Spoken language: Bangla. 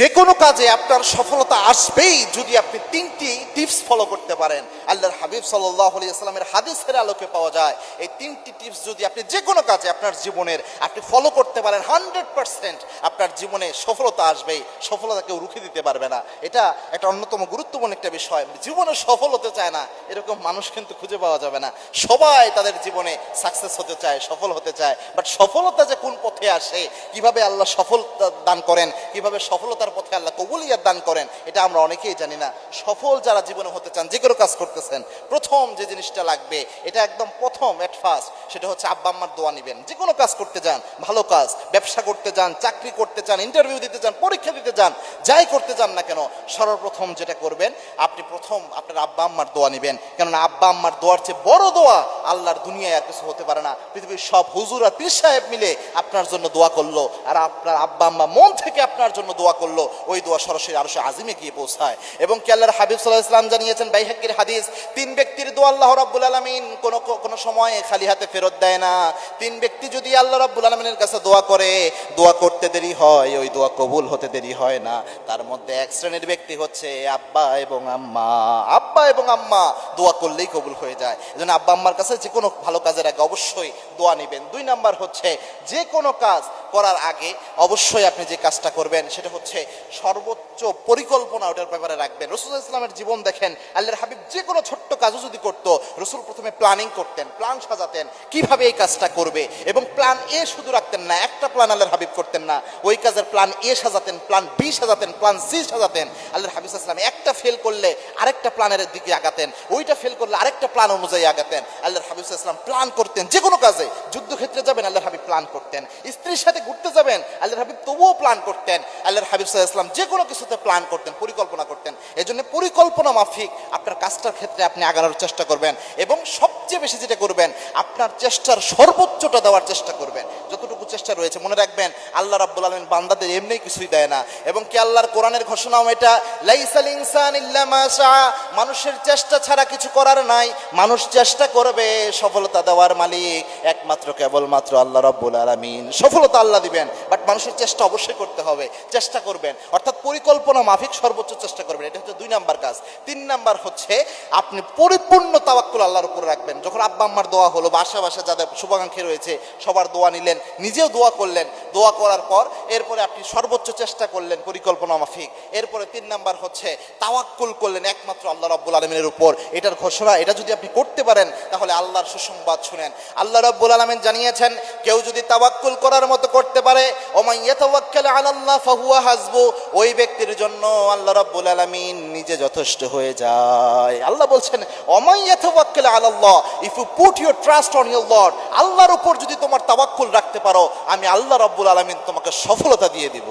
যে কোনো কাজে আপনার সফলতা আসবেই যদি আপনি তিনটি টিপস ফলো করতে পারেন। আল্লাহর হাবিব সাল্লাহ সাল্লামের হাদিসের আলোকে পাওয়া যায়। এই তিনটি টিপস যদি আপনি যে কোনো কাজে আপনার জীবনের আপনি ফলো করতে পারেন হান্ড্রেড পার্সেন্ট আপনার জীবনে সফলতা আসবেই। সফলতা কেউ রুখে দিতে পারবে না। এটা একটা অন্যতম গুরুত্বপূর্ণ একটা বিষয়। জীবনে সফল হতে চায় না, এরকম মানুষ কিন্তু খুঁজে পাওয়া যাবে না। সবাই তাদের জীবনে সাকসেস হতে চায়, সফল হতে চায়। বাট সফলতা যে কোন পথে আসে, কীভাবে আল্লাহ সফলতা দান করেন, কীভাবে সফলতার পথে আল্লাহ কবুলিয়াত দান করেন, এটা আমরা অনেকেই জানি না। সফল যারা জীবনে হতে চান, যে কোনো কাজ করতেছেন, প্রথম যে জিনিসটা লাগবে, এটা একদম প্রথম এট ফার্স্ট সেটা হচ্ছে আব্বা আম্মার দোয়া নিবেন। যে কোনো কাজ করতে যান, ভালো কাজ, ব্যবসা করতে যান, চাকরি করতে চান ইন্টারভিউ দিতে যান, পরীক্ষা দিতে যান, যাই করতে যান না কেন, সর্বপ্রথম যেটা করবেন, আপনি প্রথম আপনার আব্বা আম্মার দোয়া নিবেন। কেননা আব্বা আম্মার দোয়ার চেয়ে বড় দোয়া আল্লাহর দুনিয়ায় আর কিছু হতে পারে না। পৃথিবীর সব হুজুর আর পীর সাহেব মিলে আপনার জন্য দোয়া করল আর আপনার আব্বা আম্মা মন থেকে আপনার জন্য দোয়া করল। ওই দোয়া সরাসরি আরও আজিমে গিয়ে পৌঁছায়। এবং কি আল্লাহর হাবিব সাল্লাহ ইসলাম জানিয়েছেন বাইহাকির হাদিস, তিন ব্যক্তির দোয়া আল্লাহ রাব্বুল আলমিন কোনো কোনো সময় খালি হাতে ফেরত দেয় না। তিন ব্যক্তি যদি আল্লাহ রাব্বুল আলমিনের কাছে দোয়া করে, দোয়া করতে দেরি হয়, ওই দোয়া কবুল হতে দেরি হয় না। তার মধ্যে এক শ্রেণির ব্যক্তি হচ্ছে আব্বা এবং আম্মা। আব্বা এবং আম্মা দোয়া করলেই কবুল হয়ে যায়। এজন্য আব্বা আম্মার কাছে যে কোনো ভালো কাজের আগে অবশ্যই দোয়া নেবেন। দুই নাম্বার হচ্ছে যে কোনো কাজ করার আগে অবশ্যই আপনি যে কাজটা করবেন সেটা হচ্ছে সর্বোচ্চ পরিকল্পনা ওটার ব্যাপারে রাখবেন। রসুল ইসলামের জীবন দেখেন, আল্লাহর হাবিব যে কোনো ছোট্ট কাজও যদি করতো, রসুল প্রথমে প্ল্যানিং করতেন প্ল্যান সাজাতেন, কীভাবে এই কাজটা করবে এবং প্ল্যান এ শুধু রাখতেন না, একটা প্ল্যান আল্লাহর হাবিব করতেন না। ওই কাজের প্ল্যান এ সাজাতেন প্ল্যান বি সাজাতেন প্ল্যান সি সাজাতেন। আল্লাহর হাবিব ইসলাম একটা ফেল করলে আরেকটা প্ল্যানের দিকে আগাতেন, ওইটা ফেল করলে আরেকটা প্ল্যান অনুযায়ী আগাতেন। আল্লাহর হাবিব ইসলাম প্ল্যান করতেন যে কোনো কাজে। যুদ্ধক্ষেত্রে যাবেন, আল্লাহর হাবিব প্ল্যান করতেন। স্ত্রীর সাথে ঘুরতে যাবেন, আল্লাহর হাবিব তবুও প্ল্যান করতেন, আল্লাহর হাবিব ইসলাম যে কোনো কিছুতে প্ল্যান করতেন, পরিকল্পনা করতেন। এই জন্য পরিকল্পনা মাফিক, আপনার কাজটার ক্ষেত্রে আপনি আগানোর চেষ্টা করবেন এবং সবচেয়ে বেশি যেটা করবেন, আপনার চেষ্টার সর্বোচ্চটা দেওয়ার চেষ্টা করবেন। যতটুকু চেষ্টা রয়েছে, মনে রাখবেন, আল্লাহ রাব্বুল আলমিন বান্দাদের এমনি কিছুই দেয় না এবং কি আল্লাহর কোরআনের ঘোষণাও এটা, লাইসাল ইনসান মানুষের চেষ্টা ছাড়া কিছু করার নাই, মানুষ চেষ্টা করবে সফলতা দেওয়ার মালিক, একমাত্র কেবলমাত্র আল্লাহ রাব্বুল আলামিন। সফলতা আল্লাহ দিবেন বাট মানুষের চেষ্টা অবশ্যই করতে হবে, চেষ্টা করবেন, অর্থাৎ পরিকল্পনা মাফিক সর্বোচ্চ চেষ্টা করবেন, এটা হচ্ছে দুই নাম্বার কাজ। তিন নাম্বার হচ্ছে, আপনি পরিপূর্ণ তাওয়াক্কুল আল্লাহর উপর রাখবেন। যখন আব্বা আম্মার দোয়া হলো বা আশেপাশে যাদের শুভাকাঙ্ক্ষী রয়েছে, সবার দোয়া নিলেন, নিজেও দোয়া করলেন, দোয়া করার পর এরপরে আপনি সর্বোচ্চ চেষ্টা করলেন, পরিকল্পনা মাফিক। এরপরে তিন নাম্বার হচ্ছে, তাওয়াক্কুল করলেন একমাত্র আল্লাহ রাব্বুল আলমিনের উপর। এটার ঘোষণা, এটা যদি আপনি করতে পারেন, তাহলে আল্লাহর সুসংবাদ শুনেন। আল্লাহ রাব্বুল আলমিন জানিয়েছেন, কেউ যদি তাওয়াক্কুল করার মতো করতে পারে ওমাইয়াতাওয়াক্কাল আলাল্লাহ ফাহুয়া হাসবু, ওই ব্যক্তির জন্য আল্লাহ রাব্বুল আলামিন নিজে যথেষ্ট হয়ে যায়। আল্লাহ বলছেন ওমাইয়াতাওয়াক্কাল আলাল্লাহ if you put your trust on your lord আল্লাহর উপর যদি তোমার তাওয়াক্কুল রাখতে পারো, আমি আল্লাহ রব্বুল আলামিন তোমাকে সফলতা দিয়ে দিব।